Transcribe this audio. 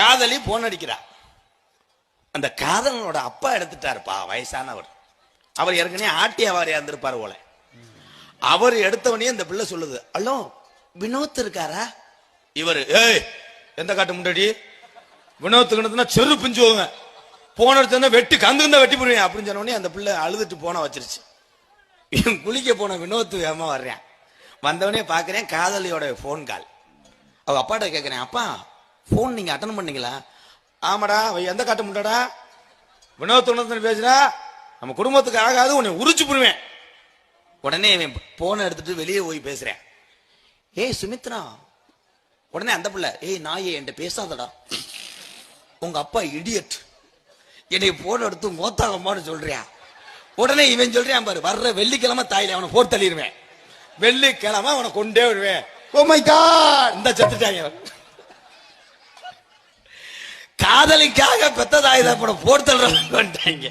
காதலி போன் அடிக்கிறா. அந்த காதலனோட அப்பா எடுத்துட்டாருப்பா வயசானவர். அவர் ஏற்கனவே ஆட்டியவாரியா இருந்திருப்பார் போல. அவர் எடுத்தவனே இந்த பிள்ளை சொல்லுது அல்லோ வினோத் இருக்காரா? இவர் ஏய் எந்த காட்டு முன்னாடி வினோத் கிணத்துனா செரு பிஞ்சுவோங்க போன இடத்துல வெட்டி கந்து வெட்டி போடுவேன். அப்படின்னு சொன்ன அந்த பிள்ளை அழுதுட்டு போன வச்சிருச்சு. இவன் குளிக்க போன வினோத் வேகமா வர்றேன். வந்தவனே பாக்குறேன் காதலியோட ஃபோன் கால் அவ அப்பாட்ட கேட்குறேன் அப்பா ஃபோன் நீங்க அட்டன் பண்ணீங்களா? ஆமாடா அவ எந்த காட்ட முட்டாடா? வினோத் உணர்ந்து பேசுறா. நம்ம குடும்பத்துக்கு ஆகாது உன்னை உரிச்சு போடுவேன். உடனே இவன் போனை எடுத்துட்டு வெளியே போய் பேசுறேன். ஏய் சுமித்ரா. உடனே அந்த பிள்ளை ஏய் நாயே என்கிட்ட பேசாதடா. உங்க அப்பா இடியட் என்னை போன எடுத்து மோத்தாகம்மான்னு சொல்றியா? உடனே இவன் சொல்றான் பாரு வர்ற வெள்ளிக்கிழமை தாயில அவனை போர் தள்ளிடுவேன் வெள்ளிக்கிழமை அவனை கொண்டே விடுவேன். ஓ மை காட் இந்த செத்துட்டாங்க. காதலிக்காக பெத்ததாயுதா கூட போட்டு வந்துட்டாங்க.